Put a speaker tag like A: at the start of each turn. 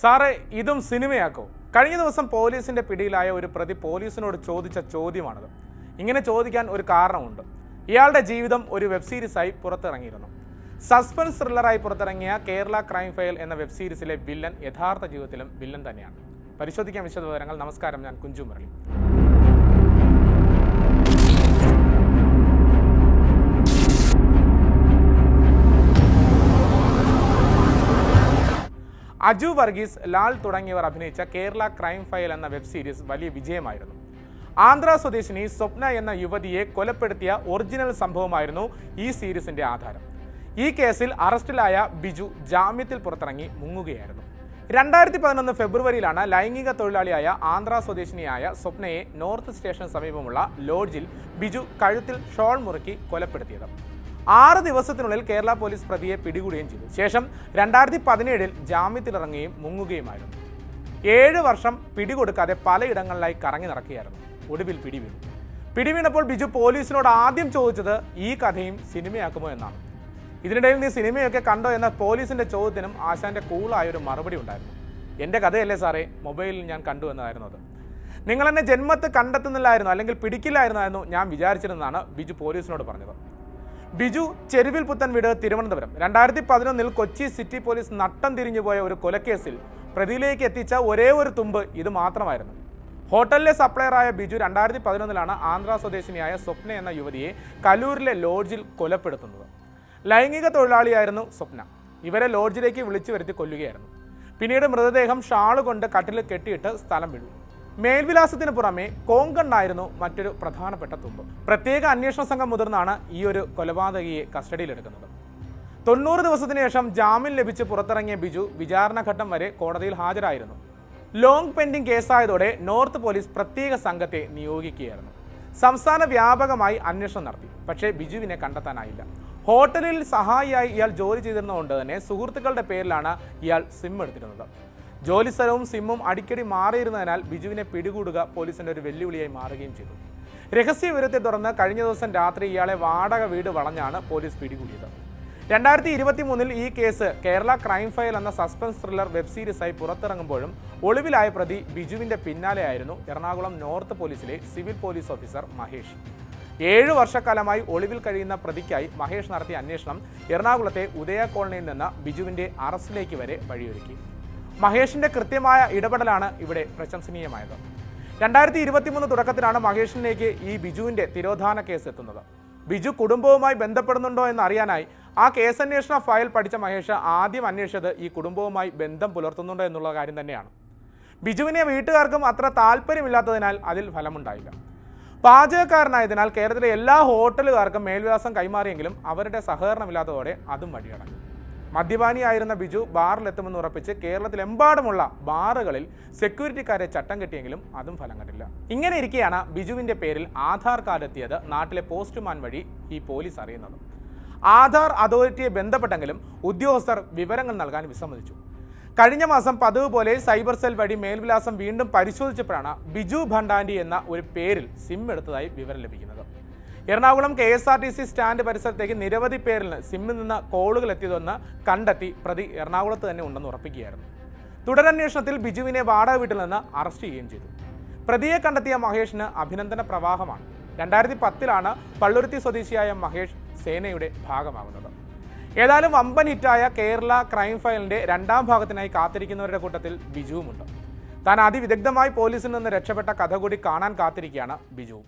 A: സാറേ ഇതും സിനിമയാക്കോ. കഴിഞ്ഞ ദിവസം പോലീസിന്റെ പിടിയിലായ ഒരു പ്രതി പോലീസിനോട് ചോദിച്ച ചോദ്യമാണിത്. ഇങ്ങനെ ചോദിക്കാൻ ഒരു കാരണമുണ്ട്. ഇയാളുടെ ജീവിതം ഒരു വെബ് സീരീസായി പുറത്തിറങ്ങിയിരുന്നു. സസ്പെൻസ് ത്രില്ലറായി പുറത്തിറങ്ങിയ കേരള ക്രൈം ഫയൽ എന്ന വെബ് സീരീസിലെ വില്ലൻ യഥാർത്ഥ ജീവിതത്തിലും വില്ലൻ തന്നെയാണ്. പരിശോധിക്കാൻ വിശദ വിവരങ്ങൾ നമസ്കാരം ഞാൻ കുഞ്ചു മുരളി. അജു വർഗീസ് ലാൽ തുടങ്ങിയവർ അഭിനയിച്ച കേരള ക്രൈം ഫയൽ എന്ന വെബ് സീരീസ് വലിയ വിജയമായിരുന്നു. ആന്ധ്ര സ്വദേശിനി സ്വപ്ന എന്ന യുവതിയെ കൊലപ്പെടുത്തിയ ഒറിജിനൽ സംഭവമായിരുന്നു ഈ സീരീസിന്റെ ആധാരം. ഈ കേസിൽ അറസ്റ്റിലായ ബിജു ജാമ്യത്തിൽ പുറത്തിറങ്ങി മുങ്ങുകയായിരുന്നു. രണ്ടായിരത്തി പതിനൊന്ന് ഫെബ്രുവരിയിലാണ് ലൈംഗിക തൊഴിലാളിയായ ആന്ധ്ര സ്വദേശിനിയായ സ്വപ്നയെ നോർത്ത് സ്റ്റേഷന് സമീപമുള്ള ലോഡ്ജിൽ ബിജു കഴുത്തിൽ ഷോൾ മുറുക്കി കൊലപ്പെടുത്തിയത്. ആറ് ദിവസത്തിനുള്ളിൽ കേരള പോലീസ് പ്രതിയെ പിടികൂടുകയും ചെയ്തു. ശേഷം രണ്ടായിരത്തി പതിനേഴിൽ ജാമ്യത്തിലിറങ്ങുകയും മുങ്ങുകയുമായിരുന്നു. ഏഴ് വർഷം പിടികൊടുക്കാതെ പലയിടങ്ങളിലായി കറങ്ങി നടക്കുകയായിരുന്നു. ഒടുവിൽ പിടിവീണു. പിടിവീണപ്പോൾ ബിജു പോലീസിനോട് ആദ്യം ചോദിച്ചത് ഈ കഥയും സിനിമയാക്കുമോ എന്നാണ്. ഇതിനിടയിൽ നീ സിനിമയൊക്കെ കണ്ടോ എന്ന പോലീസിന്റെ ചോദ്യത്തിനും ആശാന്റെ കൂളായ ഒരു മറുപടി ഉണ്ടായിരുന്നു. എന്റെ കഥയല്ലേ സാറേ മൊബൈലിൽ ഞാൻ കണ്ടു എന്നതായിരുന്നു അത്. നിങ്ങൾ എന്നെ ജന്മത്ത് കണ്ടെത്തുന്നില്ലായിരുന്നു അല്ലെങ്കിൽ പിടിക്കില്ലായിരുന്നായിരുന്നു ഞാൻ വിചാരിച്ചിരുന്നതാണ് ബിജു പോലീസിനോട് പറഞ്ഞത്. ബിജു ചെരുവിൽ പുത്തൻ വീട് തിരുവനന്തപുരം. രണ്ടായിരത്തി പതിനൊന്നിൽ കൊച്ചി സിറ്റി പോലീസ് നട്ടം തിരിഞ്ഞുപോയ ഒരു കൊലക്കേസിൽ പ്രതിയിലേക്ക് എത്തിച്ച ഒരേ ഒരു തുമ്പ് ഇത് മാത്രമായിരുന്നു. ഹോട്ടലിലെ സപ്ലയറായ ബിജു രണ്ടായിരത്തി പതിനൊന്നിലാണ് ആന്ധ്ര സ്വദേശിനിയായ സ്വപ്ന എന്ന യുവതിയെ കലൂരിലെ ലോഡ്ജിൽ കൊലപ്പെടുത്തുന്നത്. ലൈംഗിക തൊഴിലാളിയായിരുന്നു സ്വപ്ന. ഇവരെ ലോഡ്ജിലേക്ക് വിളിച്ചു വരുത്തി കൊല്ലുകയായിരുന്നു. പിന്നീട് മൃതദേഹം ഷാൾ കൊണ്ട് കട്ടിൽ കെട്ടിയിട്ട് സ്ഥലം വിടു മേൽവിലാസത്തിന് പുറമെ കോങ്കണ്ണായിരുന്നു മറ്റൊരു പ്രധാനപ്പെട്ട തുമ്പ്. പ്രത്യേക അന്വേഷണ സംഘം മുതിർന്നാണ് ഈ ഒരു കൊലപാതകിയെ കസ്റ്റഡിയിലെടുക്കുന്നത്. തൊണ്ണൂറ് ദിവസത്തിന് ശേഷം ജാമ്യം ലഭിച്ച് പുറത്തിറങ്ങിയ ബിജു വിചാരണഘട്ടം വരെ കോടതിയിൽ ഹാജരായിരുന്നു. ലോങ് പെൻഡിംഗ് കേസായതോടെ നോർത്ത് പോലീസ് പ്രത്യേക സംഘത്തെ നിയോഗിക്കുകയായിരുന്നു. സംസ്ഥാന വ്യാപകമായി അന്വേഷണം നടത്തി. പക്ഷേ ബിജുവിനെ കണ്ടെത്താനായില്ല. ഹോട്ടലിൽ സഹായിയായി ഇയാൾ ജോലി ചെയ്തിരുന്നതുകൊണ്ട് തന്നെ സുഹൃത്തുക്കളുടെ പേരിലാണ് ഇയാൾ സിം എടുത്തിരുന്നത്. ജോലി സ്ഥലവും സിമ്മും അടിക്കടി മാറിയിരുന്നതിനാൽ ബിജുവിനെ പിടികൂടുക പോലീസിന്റെ ഒരു വെല്ലുവിളിയായി മാറുകയും ചെയ്തു. രഹസ്യ വിവരത്തെ തുടർന്ന് കഴിഞ്ഞ ദിവസം രാത്രി ഇയാളെ വാടക വീട് വളഞ്ഞാണ് പോലീസ് പിടികൂടിയത്. രണ്ടായിരത്തി ഇരുപത്തി മൂന്നിൽ ഈ കേസ് കേരള ക്രൈം ഫയൽ എന്ന സസ്പെൻസ് ത്രില്ലർ വെബ് സീരീസായി പുറത്തിറങ്ങുമ്പോഴും ഒളിവിലായ പ്രതി ബിജുവിന്റെ പിന്നാലെയായിരുന്നു എറണാകുളം നോർത്ത് പോലീസിലെ സിവിൽ പോലീസ് ഓഫീസർ മഹേഷ്. ഏഴു വർഷക്കാലമായി ഒളിവിൽ കഴിയുന്ന പ്രതിക്കായി മഹേഷ് നടത്തിയ അന്വേഷണം എറണാകുളത്തെ ഉദയ കോളനിയിൽ നിന്ന് ബിജുവിന്റെ അറസ്റ്റിലേക്ക് വരെ വഴിയൊരുക്കി. മഹേഷിന്റെ കൃത്യമായ ഇടപെടലാണ് ഇവിടെ പ്രശംസനീയമായത്. രണ്ടായിരത്തി ഇരുപത്തിമൂന്ന് തുടക്കത്തിലാണ് മഹേഷിലേക്ക് ഈ ബിജുവിന്റെ തിരോധാന കേസ് എത്തുന്നത് ബിജു കുടുംബവുമായി ബന്ധപ്പെടുന്നുണ്ടോ എന്ന് അറിയാനായി ആ കേസന്വേഷണ ഫയൽ പഠിച്ച മഹേഷ് ആദ്യം അന്വേഷിച്ചത് ഈ കുടുംബവുമായി ബന്ധം പുലർത്തുന്നുണ്ടോ എന്നുള്ള കാര്യം തന്നെയാണ്. ബിജുവിനെ വീട്ടുകാർക്കും അത്ര താല്പര്യമില്ലാത്തതിനാൽ അതിൽ ഫലമുണ്ടായില്ല. പാചകക്കാരനായതിനാൽ കേരളത്തിലെ എല്ലാ ഹോട്ടലുകാർക്കും മേൽവിലാസം കൈമാറിയെങ്കിലും അവരുടെ സഹകരണമില്ലാത്തതോടെ അതും വഴിയടങ്ങി മദ്യപാനിയായിരുന്ന ബിജു ബാറിലെത്തുമെന്ന് ഉറപ്പിച്ച് കേരളത്തിലെമ്പാടുമുള്ള ബാറുകളിൽ സെക്യൂരിറ്റിക്കാരെ ചട്ടം കെട്ടിയെങ്കിലും അതും ഫലം കണ്ടില്ല. ഇങ്ങനെ ഇരിക്കെയാണ് ബിജുവിന്റെ പേരിൽ ആധാർ കാർഡ് എത്തിയത് നാട്ടിലെ പോസ്റ്റ്മാൻ വഴി ഈ പോലീസ് അറിയുന്നത്. ആധാർ അതോറിറ്റിയെ ബന്ധപ്പെട്ടെങ്കിലും ഉദ്യോഗസ്ഥർ വിവരങ്ങൾ നൽകാൻ വിസമ്മതിച്ചു. കഴിഞ്ഞ മാസം പതിവ് പോലെ സൈബർ സെൽ വഴി മേൽവിലാസം വീണ്ടും പരിശോധിച്ചപ്പോഴാണ് ബിജു ഭണ്ടാൻഡി എന്ന ഒരു പേരിൽ സിം എടുത്തതായി വിവരം ലഭിക്കുന്നത്. Ernakulam K S R T C stand പരിസരത്തേക്ക് നിരവധി പേരിൽ സിമ്മിൽ നിന്ന് കോളുകൾ എത്തിയതെന്ന് കണ്ടെത്തി പ്രതി എറണാകുളത്ത് തന്നെ ഉണ്ടെന്ന് ഉറപ്പിക്കുകയായിരുന്നു. തുടരന്വേഷണത്തിൽ ബിജുവിനെ വാടക വീട്ടിൽ നിന്ന് അറസ്റ്റ് ചെയ്യുകയും ചെയ്തു. പ്രതിയെ കണ്ടെത്തിയ മഹേഷിന് അഭിനന്ദന പ്രവാഹമാണ്. രണ്ടായിരത്തി പത്തിലാണ് പള്ളുരുത്തി സ്വദേശിയായ മഹേഷ് സേനയുടെ ഭാഗമാകുന്നത്. ഏതായാലും വമ്പൻ ഹിറ്റായ കേരള ക്രൈം ഫയലിന്റെ രണ്ടാം ഭാഗത്തിനായി കാത്തിരിക്കുന്നവരുടെ കൂട്ടത്തിൽ ബിജുവുമുണ്ട്. താൻ അതിവിദഗ്ധമായി പോലീസിൽ നിന്ന് രക്ഷപ്പെട്ട കഥ കൂടി കാണാൻ കാത്തിരിക്കുകയാണ് ബിജുവും